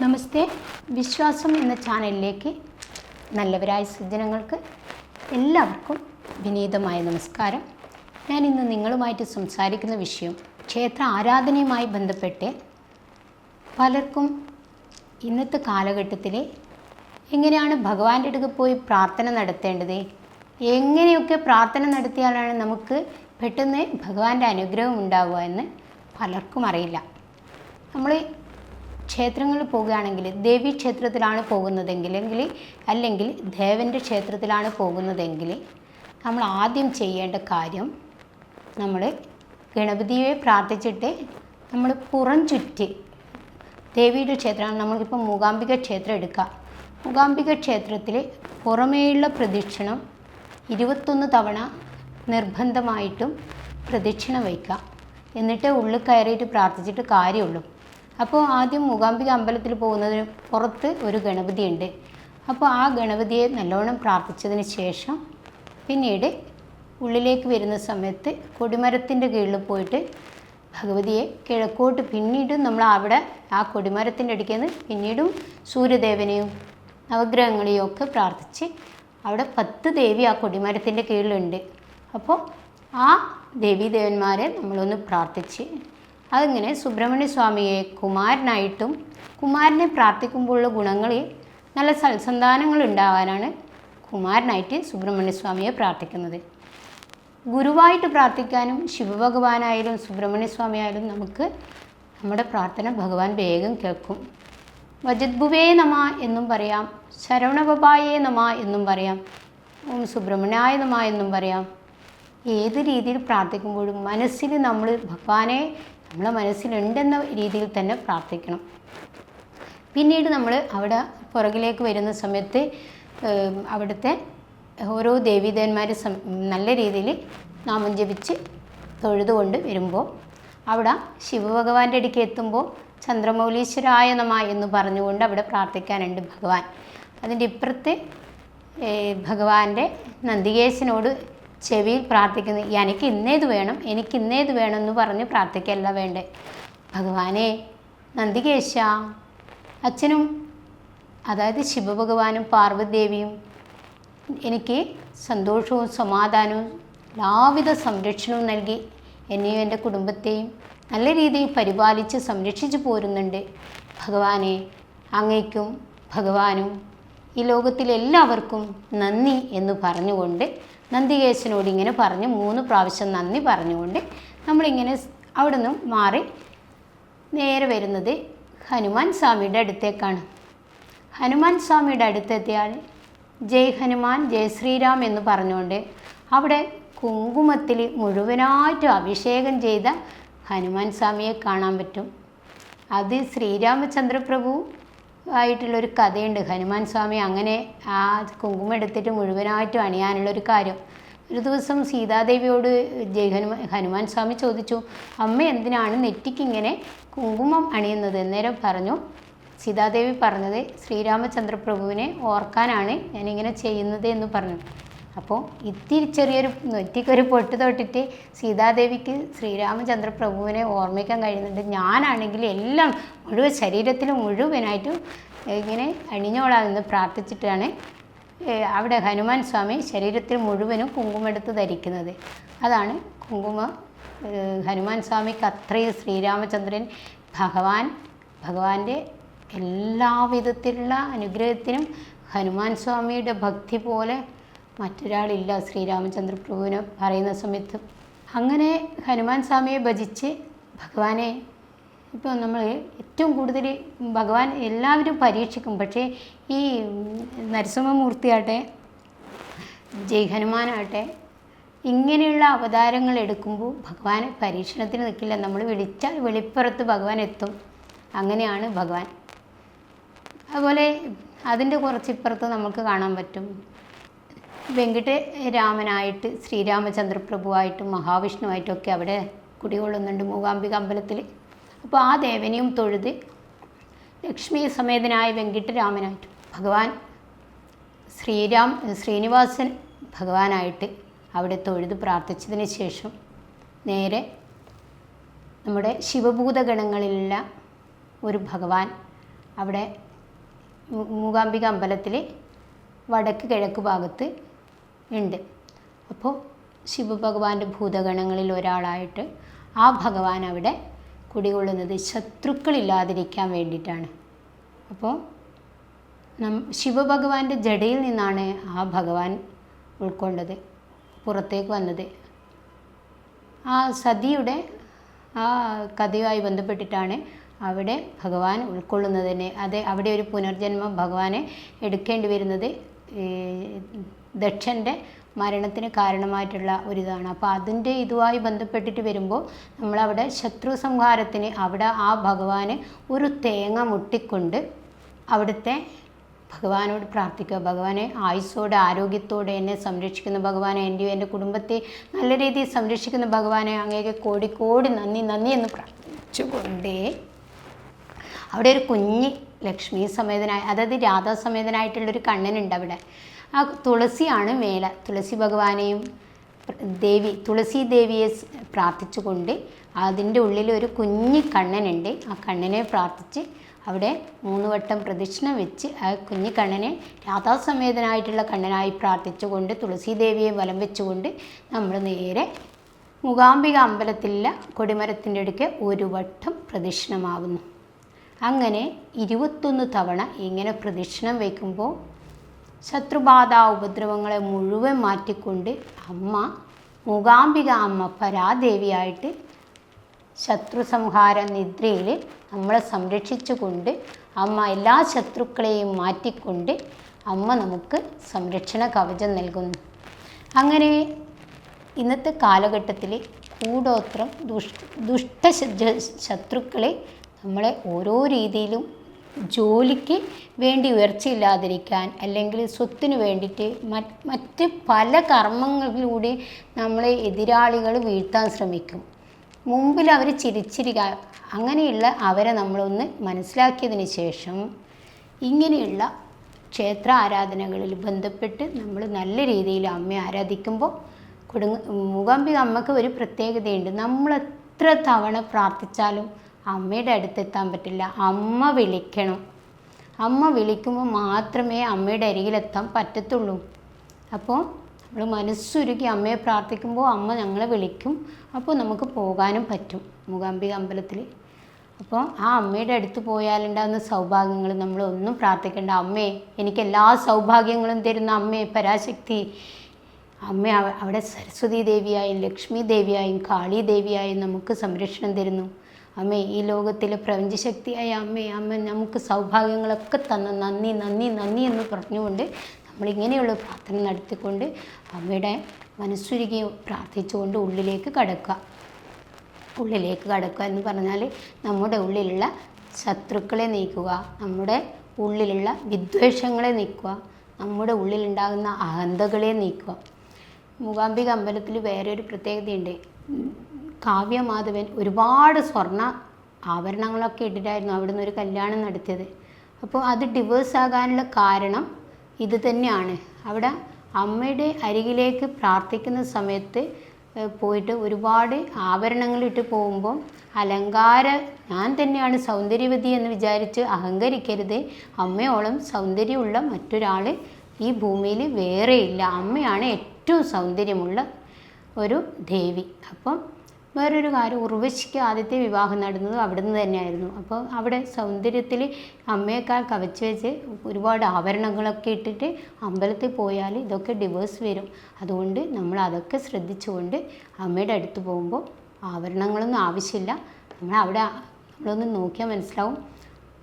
നമസ്തേ. വിശ്വാസം എന്ന ചാനലിലേക്ക് നല്ലവരായ സജ്ജനങ്ങൾക്ക് എല്ലാവർക്കും വിനീതമായ നമസ്കാരം. ഞാൻ ഇന്ന് നിങ്ങളുമായിട്ട് സംസാരിക്കുന്ന വിഷയം ക്ഷേത്ര ആരാധനയുമായി ബന്ധപ്പെട്ട് പലർക്കും ഇന്നത്തെ കാലഘട്ടത്തിൽ എങ്ങനെയാണ് ഭഗവാന്റെ അടുക്ക് പോയി പ്രാർത്ഥന നടത്തേണ്ടത്? എങ്ങനെയൊക്കെ പ്രാർത്ഥന നടത്തിയാലാണ് നമുക്ക് പെട്ടെന്ന് ഭഗവാന്റെ അനുഗ്രഹം ഉണ്ടാവുക എന്ന് പലർക്കും അറിയില്ല. നമ്മൾ ക്ഷേത്രങ്ങളിൽ പോകുകയാണെങ്കിൽ ദേവി ക്ഷേത്രത്തിലാണ് പോകുന്നതെങ്കിൽ അല്ലെങ്കിൽ ദേവന്റെ ക്ഷേത്രത്തിലാണ് പോകുന്നതെങ്കിൽ നമ്മൾ ആദ്യം ചെയ്യേണ്ട കാര്യം നമ്മൾ ഗണപതിയെ പ്രാർത്ഥിച്ചിട്ട് നമ്മൾ പുറം ചുറ്റി ദേവിയുടെ ക്ഷേത്രമാണ്. നമ്മൾക്കിപ്പോൾ മൂകാംബിക ക്ഷേത്രം എടുക്കുക. മൂകാംബിക ക്ഷേത്രത്തിൽ പുറമേയുള്ള പ്രദക്ഷിണം ഇരുപത്തൊന്ന് തവണ നിർബന്ധമായിട്ടും പ്രദക്ഷിണ വയ്ക്കുക. എന്നിട്ട് ഉള്ളിൽ കയറിയിട്ട് പ്രാർത്ഥിച്ചിട്ട് കാര്യമുള്ളൂ. അപ്പോൾ ആദ്യം മൂകാംബിക അമ്പലത്തിൽ പോകുന്നതിന് പുറത്ത് ഒരു ഗണപതി ഉണ്ട് അപ്പോൾ ആ ഗണപതിയെ നല്ലോണം പ്രാർത്ഥിച്ചതിന് ശേഷം പിന്നീട് ഉള്ളിലേക്ക് വരുന്ന സമയത്ത് കൊടിമരത്തിന്റെ കീഴിൽ പോയിട്ട് ഭഗവതിയെ കിഴക്കോട്ട് പിന്നീടും നമ്മൾ അവിടെ ആ കൊടിമരത്തിന്റെ അടുക്കൽ നിന്ന് പിന്നീടും സൂര്യദേവനെയും നവഗ്രഹങ്ങളെയും ഒക്കെ പ്രാർത്ഥിച്ച് അവിടെ പത്ത് ദേവി ആ കൊടിമരത്തിന്റെ കീഴിലുണ്ട്. അപ്പോൾ ആ ദേവീദേവന്മാരെ നമ്മളൊന്ന് പ്രാർത്ഥിച്ച് അതിങ്ങനെ സുബ്രഹ്മണ്യ സ്വാമിയെ കുമാരനായിട്ടും കുമാരനെ പ്രാർത്ഥിക്കുമ്പോഴുള്ള ഗുണങ്ങളിൽ നല്ല സൽസന്താനങ്ങൾ ഉണ്ടാവാനാണ് കുമാരനായിട്ട് സുബ്രഹ്മണ്യ സ്വാമിയെ പ്രാർത്ഥിക്കുന്നത്. ഗുരുവായിട്ട് പ്രാർത്ഥിക്കാനും ശിവഭഗവാനായാലും സുബ്രഹ്മണ്യ സ്വാമി ആയാലും നമുക്ക് നമ്മുടെ പ്രാർത്ഥന ഭഗവാൻ വേഗം കേൾക്കും. വജദ്ഭുവേ നമ എന്നും പറയാം ശരവണബായേ നമ എന്നും പറയാം ഓം സുബ്രഹ്മണ്യായ നമ എന്നും പറയാം. ഏത് രീതിയിൽ പ്രാർത്ഥിക്കുമ്പോഴും മനസ്സിൽ നമ്മൾ ഭഗവാനെ നമ്മളെ മനസ്സിലുണ്ടെന്ന രീതിയിൽ തന്നെ പ്രാർത്ഥിക്കണം. പിന്നീട് നമ്മൾ അവിടെ പുറകിലേക്ക് വരുന്ന സമയത്ത് അവിടുത്തെ ഓരോ ദേവീദേവന്മാർ നല്ല രീതിയിൽ നാമം ജപിച്ച് തൊഴുതുകൊണ്ട് വരുമ്പോൾ അവിടെ ശിവഭഗവാന്റെ അടുക്ക് എത്തുമ്പോൾ ചന്ദ്രമൗലീശ്വരായ നമ എന്ന് പറഞ്ഞുകൊണ്ട് അവിടെ പ്രാർത്ഥിക്കാനുണ്ട് ഭഗവാൻ. അതിന്റെ ഇപ്പുറത്ത് ഭഗവാന്റെ നന്ദികേശനോട് ചെവിയിൽ പ്രാർത്ഥിക്കുന്നത് എനിക്ക് ഇന്നേത് വേണം എനിക്ക് ഇന്നേത് വേണം എന്ന് പറഞ്ഞ് പ്രാർത്ഥിക്കല്ല വേണ്ടേ. ഭഗവാനെ നന്ദികേശ. അച്ഛനും അതായത് ശിവഭഗവാനും പാർവതിദേവിയും എനിക്ക് സന്തോഷവും സമാധാനവും എല്ലാവിധ സംരക്ഷണവും നൽകി. എന്നെയും എന്റെ കുടുംബത്തെയും നല്ല രീതിയിൽ പരിപാലിച്ച് സംരക്ഷിച്ചു പോരുന്നുണ്ട്. ഭഗവാനെ അങ്ങയ്ക്കും ഭഗവാനും ഈ ലോകത്തിലെല്ലാവർക്കും നന്ദി എന്ന് പറഞ്ഞുകൊണ്ട് നന്ദികേശനോട് ഇങ്ങനെ പറഞ്ഞ് മൂന്ന് പ്രാവശ്യം നന്ദി പറഞ്ഞുകൊണ്ട് നമ്മളിങ്ങനെ അവിടെ നിന്നും മാറി നേരെ വരുന്നത് ഹനുമാൻ സ്വാമിയുടെ അടുത്തേക്കാണ്. ഹനുമാൻ സ്വാമിയുടെ അടുത്തെത്തിയാൽ ജയ് ഹനുമാൻ ജയ് ശ്രീരാം എന്ന് പറഞ്ഞുകൊണ്ട് അവിടെ കുങ്കുമത്തിൽ മുഴുവനായിട്ട് അഭിഷേകം ചെയ്ത ഹനുമാൻ സ്വാമിയെ കാണാൻ പറ്റും. അത് ശ്രീരാമചന്ദ്ര പ്രഭു ആയിട്ടുള്ളൊരു കഥയുണ്ട്. ഹനുമാൻ സ്വാമി അങ്ങനെ ആ കുങ്കുമം എടുത്തിട്ട് മുഴുവനായിട്ടും അണിയാനുള്ളൊരു കാര്യം. ഒരു ദിവസം സീതാദേവിയോട് ജയ ഹനുമാൻ ഹനുമാൻ സ്വാമി ചോദിച്ചു അമ്മ എന്തിനാണ് നെറ്റിക്കിങ്ങനെ കുങ്കുമം അണിയുന്നത്? എന്നേരം പറഞ്ഞു സീതാദേവി പറഞ്ഞത് ശ്രീരാമചന്ദ്രപ്രഭുവിനെ ഓർക്കാനാണ് ഞാനിങ്ങനെ ചെയ്യുന്നത് എന്ന് പറഞ്ഞു. അപ്പോൾ ഇത്തിരി ചെറിയൊരു നെറ്റിക്കൊരു പൊട്ട് തൊട്ടിട്ട് സീതാദേവിക്ക് ശ്രീരാമചന്ദ്ര പ്രഭുവിനെ ഓർമ്മിക്കാൻ കഴിയുന്നുണ്ട്. ഞാനാണെങ്കിൽ എല്ലാം മുഴുവൻ ശരീരത്തിൽ മുഴുവനായിട്ടും ഇങ്ങനെ അണിഞ്ഞോളാമെന്ന് പ്രാർത്ഥിച്ചിട്ടാണ് അവിടെ ഹനുമാൻ സ്വാമി ശരീരത്തിൽ മുഴുവനും കുങ്കുമെടുത്ത് ധരിക്കുന്നത്. അതാണ് കുങ്കുമ ഹനുമാൻ സ്വാമിക്ക് അത്രയും ശ്രീരാമചന്ദ്രൻ ഭഗവാൻ ഭഗവാന്റെ എല്ലാവിധത്തിലുള്ള അനുഗ്രഹത്തിനും ഹനുമാൻ സ്വാമിയുടെ ഭക്തി പോലെ മറ്റൊരാളില്ല. ശ്രീരാമചന്ദ്ര പ്രഭുവിനെ പറയുന്ന സമയത്ത് അങ്ങനെ ഹനുമാൻ സ്വാമിയെ ഭജിച്ച് ഭഗവാനെ ഇപ്പോൾ നമ്മൾ ഏറ്റവും കൂടുതൽ ഭഗവാൻ എല്ലാവരും പരീക്ഷിക്കും. പക്ഷേ ഈ നരസിംഹമൂർത്തിയാട്ടെ ജയ് ഹനുമാനാട്ടെ ഇങ്ങനെയുള്ള അവതാരങ്ങൾ എടുക്കുമ്പോൾ ഭഗവാൻ പരീക്ഷണത്തിന് നിൽക്കില്ല നമ്മൾ വിളിച്ചാൽ വെളിപ്പുറത്ത് ഭഗവാൻ എത്തും. അങ്ങനെയാണ് ഭഗവാൻ. അതുപോലെ അതിന്റെ കുറച്ചിപ്പുറത്ത് നമുക്ക് കാണാൻ പറ്റും. വെങ്കിട്ടരാമനായിട്ട് ശ്രീരാമചന്ദ്ര പ്രഭുവായിട്ടും മഹാവിഷ്ണുവായിട്ടൊക്കെ അവിടെ കുടികൊള്ളുന്നുണ്ട് മൂകാംബിക അമ്പലത്തിൽ അപ്പോൾ ആ ദേവനെയും തൊഴുത് ലക്ഷ്മി സമേതനായ വെങ്കിട്ടരാമനായിട്ട് ഭഗവാൻ ശ്രീരാം ശ്രീനിവാസൻ ഭഗവാനായിട്ട് അവിടെ തൊഴുത് പ്രാർത്ഥിച്ചതിന് ശേഷം നേരെ നമ്മുടെ ശിവഭൂതഗണങ്ങളിലുള്ള ഒരു ഭഗവാൻ അവിടെ മൂകാംബിക അമ്പലത്തിൽ വടക്ക് കിഴക്ക് ഭാഗത്ത് ഉണ്ട്. അപ്പോൾ ശിവഭഗവാന്റെ ഭൂതഗണങ്ങളിൽ ഒരാളായിട്ട് ആ ഭഗവാൻ അവിടെ കുടികൊള്ളുന്നത് ശത്രുക്കളില്ലാതിരിക്കാൻ വേണ്ടിയിട്ടാണ്. അപ്പോൾ നം ശിവഭഗവാന്റെ ജടയിൽ നിന്നാണ് ആ ഭഗവാൻ ഉൾക്കൊണ്ടത് പുറത്തേക്ക് വന്നത്. ആ സതിയുടെ ആ കഥയുമായി ബന്ധപ്പെട്ടിട്ടാണ് അവിടെ ഭഗവാൻ ഉൾക്കൊള്ളുന്നതിന് അതെ അവിടെ ഒരു പുനർജന്മം ഭഗവാനെ എടുക്കേണ്ടി വരുന്നത് ദക്ഷന്റെ മരണത്തിന് കാരണമായിട്ടുള്ള ഒരിതാണ്. അപ്പോൾ അതിന്റെ ഇതുമായി ബന്ധപ്പെട്ടിട്ട് വരുമ്പോൾ നമ്മളവിടെ ശത്രു സംഹാരത്തിന് അവിടെ ആ ഭഗവാന് ഒരു തേങ്ങ മുട്ടിക്കൊണ്ട് അവിടുത്തെ ഭഗവാനോട് പ്രാർത്ഥിക്കുക. ഭഗവാനെ ആയുസ്സോടെ ആരോഗ്യത്തോടെ എന്നെ സംരക്ഷിക്കുന്ന ഭഗവാനെ എന്റെയും എന്റെ കുടുംബത്തെ നല്ല രീതിയിൽ സംരക്ഷിക്കുന്ന ഭഗവാനെ അങ്ങേക്ക് കോടി കോടി നന്ദി നന്ദി എന്ന് പ്രാർത്ഥിച്ചുകൊണ്ടേ അവിടെ ഒരു കുഞ്ഞ് ലക്ഷ്മി സമേതനായ അതായത് രാധാസമേതനായിട്ടുള്ളൊരു കണ്ണനുണ്ട് അവിടെ. ആ തുളസിയാണ് മേലെ തുളസി ഭഗവാനെയും ദേവി തുളസി ദേവിയെ പ്രാർത്ഥിച്ചുകൊണ്ട് അതിന്റെ ഉള്ളിൽ ഒരു കുഞ്ഞു കണ്ണനുണ്ട്. ആ കണ്ണനെ പ്രാർത്ഥിച്ച് അവിടെ മൂന്ന് വട്ടം പ്രദക്ഷിണം വെച്ച് ആ കുഞ്ഞു കണ്ണനെ രാധാസമേതനായിട്ടുള്ള കണ്ണനായി പ്രാർത്ഥിച്ചുകൊണ്ട് തുളസി ദേവിയെ വലം വെച്ചുകൊണ്ട് നമ്മൾ നേരെ മുഖാംബിക അമ്പലത്തിലുള്ള കൊടിമരത്തിന്റെ അടുക്ക് ഒരു വട്ടം പ്രദക്ഷിണമാവുന്നു അങ്ങനെ ഇരുപത്തൊന്ന് തവണ ഇങ്ങനെ പ്രദക്ഷിണം വയ്ക്കുമ്പോൾ ശത്രുബാധ ഉപദ്രവങ്ങളെ മുഴുവൻ മാറ്റിക്കൊണ്ട് അമ്മ മൂകാംബിക അമ്മ പരാദേവിയായിട്ട് ശത്രു സംഹാര നിദ്രയിൽ നമ്മളെ സംരക്ഷിച്ചുകൊണ്ട് അമ്മ എല്ലാ ശത്രുക്കളെയും മാറ്റിക്കൊണ്ട് അമ്മ നമുക്ക് സംരക്ഷണ കവചം നൽകുന്നു. അങ്ങനെ ഇന്നത്തെ കാലഘട്ടത്തിൽ കൂടോത്രം ദുഷ് ദുഷ്ട ശത്രുക്കളെ നമ്മളെ ഓരോ രീതിയിലും ജോലിക്ക് വേണ്ടി ഉയർച്ചയില്ലാതിരിക്കാൻ അല്ലെങ്കിൽ സ്വത്തിന് വേണ്ടിയിട്ട് മറ്റ് പല കർമ്മങ്ങളിലൂടെ നമ്മളെ എതിരാളികൾ വീഴ്ത്താൻ ശ്രമിക്കും. മുമ്പിൽ അവർ ചിരിച്ചിരിക അങ്ങനെയുള്ള അവരെ നമ്മളൊന്ന് മനസ്സിലാക്കിയതിന് ശേഷം ഇങ്ങനെയുള്ള ക്ഷേത്ര ആരാധനകളിൽ ബന്ധപ്പെട്ട് നമ്മൾ നല്ല രീതിയിൽ അമ്മയെ ആരാധിക്കുമ്പോൾ കൊടുങ്ങ മൂകാംബിക അമ്മയ്ക്ക് ഒരു പ്രത്യേകതയുണ്ട്. നമ്മൾ എത്ര തവണ പ്രാർത്ഥിച്ചാലും അമ്മയുടെ അടുത്തെത്താൻ പറ്റില്ല. അമ്മ വിളിക്കണം. അമ്മ വിളിക്കുമ്പോൾ മാത്രമേ അമ്മയുടെ അരികിലെത്താൻ പറ്റത്തുള്ളൂ. അപ്പോൾ നമ്മൾ മനസ്സുരുക്കി അമ്മയെ പ്രാർത്ഥിക്കുമ്പോൾ അമ്മ ഞങ്ങളെ വിളിക്കും. അപ്പോൾ നമുക്ക് പോകാനും പറ്റും മൂകാംബിക അമ്പലത്തിൽ. അപ്പോൾ ആ അമ്മയുടെ അടുത്ത് പോയാലുണ്ടാകുന്ന സൗഭാഗ്യങ്ങൾ നമ്മൾ ഒന്നും പ്രാർത്ഥിക്കേണ്ട. അമ്മേ എനിക്ക് എല്ലാ സൗഭാഗ്യങ്ങളും തരുന്ന അമ്മേ പരാശക്തി. അമ്മ അവിടെ സരസ്വതി ദേവിയായും ലക്ഷ്മി ദേവിയായും കാളി ദേവിയായും നമുക്ക് സംരക്ഷണം തരുന്നു. അമ്മേ ഈ ലോകത്തിലെ പ്രപഞ്ചശക്തിയായ അമ്മേ അമ്മ നമുക്ക് സൗഭാഗ്യങ്ങളൊക്കെ തന്ന നന്ദി നന്ദി നന്ദി എന്ന് പറഞ്ഞുകൊണ്ട് നമ്മളിങ്ങനെയുള്ള പ്രാർത്ഥന നടത്തിക്കൊണ്ട് അമ്മയുടെ മനസ്സുരുകി പ്രാർത്ഥിച്ചുകൊണ്ട് ഉള്ളിലേക്ക് കടക്കുക. ഉള്ളിലേക്ക് കടക്കുക എന്ന് പറഞ്ഞാൽ നമ്മുടെ ഉള്ളിലുള്ള ശത്രുക്കളെ നീക്കുക നമ്മുടെ ഉള്ളിലുള്ള വിദ്വേഷങ്ങളെ നീക്കുക നമ്മുടെ ഉള്ളിലുണ്ടാകുന്ന അഹന്തകളെ നീക്കുക. മൂകാംബിക അമ്പലത്തിൽ വേറെ ഒരു പ്രത്യേകതയുണ്ട്. കാവ്യമാധവൻ ഒരുപാട് സ്വർണ ആഭരണങ്ങളൊക്കെ ഇട്ടിട്ടായിരുന്നു അവിടുന്ന് ഒരു കല്യാണം നടത്തിയത്. അപ്പോൾ അത് ഡിവേഴ്സ് ആകാനുള്ള കാരണം ഇത് തന്നെയാണ്. അവിടെ അമ്മയുടെ അരികിലേക്ക് പ്രാർത്ഥിക്കുന്ന സമയത്ത് പോയിട്ട് ഒരുപാട് ആഭരണങ്ങളിട്ട് പോകുമ്പോൾ അലങ്കാര ഞാൻ തന്നെയാണ് സൗന്ദര്യവതി എന്ന് വിചാരിച്ച് അഹങ്കരിക്കരുത്. അമ്മയോളം സൗന്ദര്യമുള്ള മറ്റൊരാൾ ഈ ഭൂമിയിൽ വേറെയില്ല. അമ്മയാണ് ഏറ്റവും സൗന്ദര്യമുള്ള ഒരു ദേവി. അപ്പം വേറൊരു കാര്യം ഉർവശിക്ക് ആദ്യത്തെ വിവാഹം നടന്നത് അവിടുന്ന് തന്നെയായിരുന്നു. അപ്പോൾ അവിടെ സൗന്ദര്യത്തിൽ അമ്മയേക്കാൾ കവച്ച് വെച്ച് ഒരുപാട് ആഭരണങ്ങളൊക്കെ ഇട്ടിട്ട് അമ്പലത്തിൽ പോയാൽ ഇതൊക്കെ ഡിവേഴ്സ് വരും. അതുകൊണ്ട് നമ്മൾ അതൊക്കെ ശ്രദ്ധിച്ചുകൊണ്ട് അമ്മയുടെ അടുത്ത് പോകുമ്പോൾ ആഭരണങ്ങളൊന്നും ആവശ്യമില്ല. നമ്മൾ അവിടെ നമ്മളൊന്ന് നോക്കിയാൽ മനസ്സിലാവും.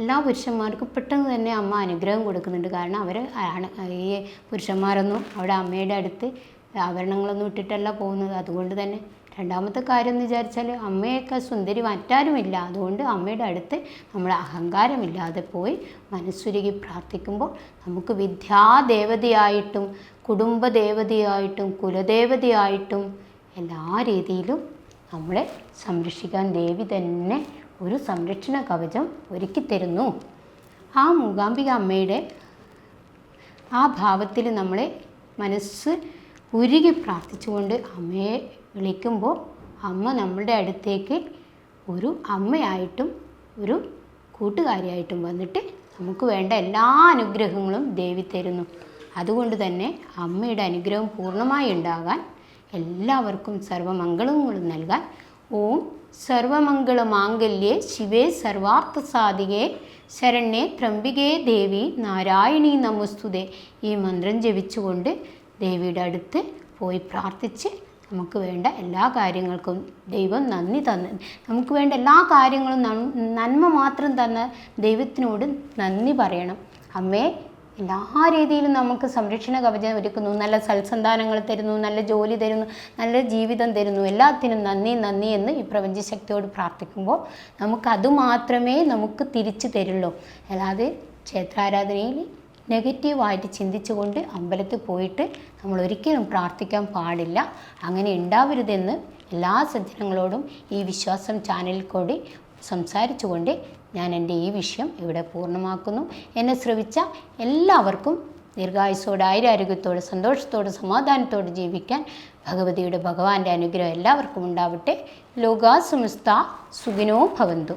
എല്ലാ പുരുഷന്മാർക്കും പെട്ടെന്ന് തന്നെ അമ്മ അനുഗ്രഹം കൊടുക്കുന്നുണ്ട്. കാരണം അവർ ഈ പുരുഷന്മാരൊന്നും അവിടെ അമ്മയുടെ അടുത്ത് ആഭരണങ്ങളൊന്നും ഇട്ടിട്ടല്ല പോകുന്നത്. അതുകൊണ്ട് തന്നെ രണ്ടാമത്തെ കാര്യം എന്ന് വിചാരിച്ചാൽ അമ്മയൊക്കെ സുന്ദരി മറ്റാരുമില്ല. അതുകൊണ്ട് അമ്മയുടെ അടുത്ത് നമ്മൾ അഹങ്കാരമില്ലാതെ പോയി മനസ്സുരുകി പ്രാർത്ഥിക്കുമ്പോൾ നമുക്ക് വിദ്യാദേവതയായിട്ടും കുടുംബദേവതയായിട്ടും കുലദേവതയായിട്ടും എല്ലാ രീതിയിലും നമ്മളെ സംരക്ഷിക്കാൻ ദേവി തന്നെ ഒരു സംരക്ഷണ കവചം ഒരുക്കിത്തരുന്നു ആ മൂകാംബിക അമ്മയുടെ ആ ഭാവത്തിൽ നമ്മളെ മനസ്സ് ഉരുകി പ്രാർത്ഥിച്ചുകൊണ്ട് അമ്മയെ വിളിക്കുമ്പോൾ അമ്മ നമ്മളുടെ അടുത്തേക്ക് ഒരു അമ്മയായിട്ടും ഒരു കൂട്ടുകാരിയായിട്ടും വന്നിട്ട് നമുക്ക് വേണ്ട എല്ലാ അനുഗ്രഹങ്ങളും ദേവി തരുന്നു. അതുകൊണ്ട് തന്നെ അമ്മയുടെ അനുഗ്രഹം പൂർണമായി ഉണ്ടാകാൻ എല്ലാവർക്കും സർവമംഗളങ്ങളും നൽകാൻ ഓം സർവമംഗള മാംഗല്യേ ശിവേ സർവാർത്ഥ സാധികേ ശരണ്യേ ത്രംബികേ ദേവി നാരായണി നമസ്തുതേ ഈ മന്ത്രം ജപിച്ചുകൊണ്ട് ദേവിയുടെ അടുത്ത് പോയി പ്രാർത്ഥിച്ച് നമുക്ക് വേണ്ട എല്ലാ കാര്യങ്ങൾക്കും ദൈവം നന്ദി തന്ന്. നമുക്ക് വേണ്ട എല്ലാ കാര്യങ്ങളും നന്മ മാത്രം തന്ന ദൈവത്തിനോട് നന്ദി പറയണം. അമ്മേ എല്ലാ രീതിയിലും നമുക്ക് സംരക്ഷണ കവചം ഒരുക്കുന്നു. നല്ല സൽസന്താനങ്ങൾ തരുന്നു നല്ല ജോലി തരുന്നു നല്ല ജീവിതം തരുന്നു. എല്ലാത്തിനും നന്ദി നന്ദി എന്ന് ഈ പ്രപഞ്ചശക്തിയോട് പ്രാർത്ഥിക്കുമ്പോൾ നമുക്കത് മാത്രമേ നമുക്ക് തിരിച്ചു തരുള്ളൂ. അല്ലാതെ ക്ഷേത്രാരാധനയിൽ നെഗറ്റീവായിട്ട് ചിന്തിച്ചുകൊണ്ട് അമ്പലത്തിൽ പോയിട്ട് നമ്മൾ ഒരിക്കലും പ്രാർത്ഥിക്കാൻ പാടില്ല. അങ്ങനെ ഉണ്ടാവരുതെന്ന് എല്ലാ സജ്ജനങ്ങളോടും ഈ വിശ്വാസം ചാനലിൽ കൂടി സംസാരിച്ചുകൊണ്ട് ഞാൻ എന്റെ ഈ വിഷയം ഇവിടെ പൂർണമാക്കുന്നു. എന്നെ ശ്രവിച്ച എല്ലാവർക്കും ദീർഘായുസോടെ ആയിരാരോഗ്യത്തോടെ സന്തോഷത്തോടെ സമാധാനത്തോടെ ജീവിക്കാൻ ഭഗവതിയുടെ ഭഗവാന്റെ അനുഗ്രഹം എല്ലാവർക്കും ഉണ്ടാവട്ടെ. ലോകാസമസ്ത സുഖിനോ ഭവന്തു.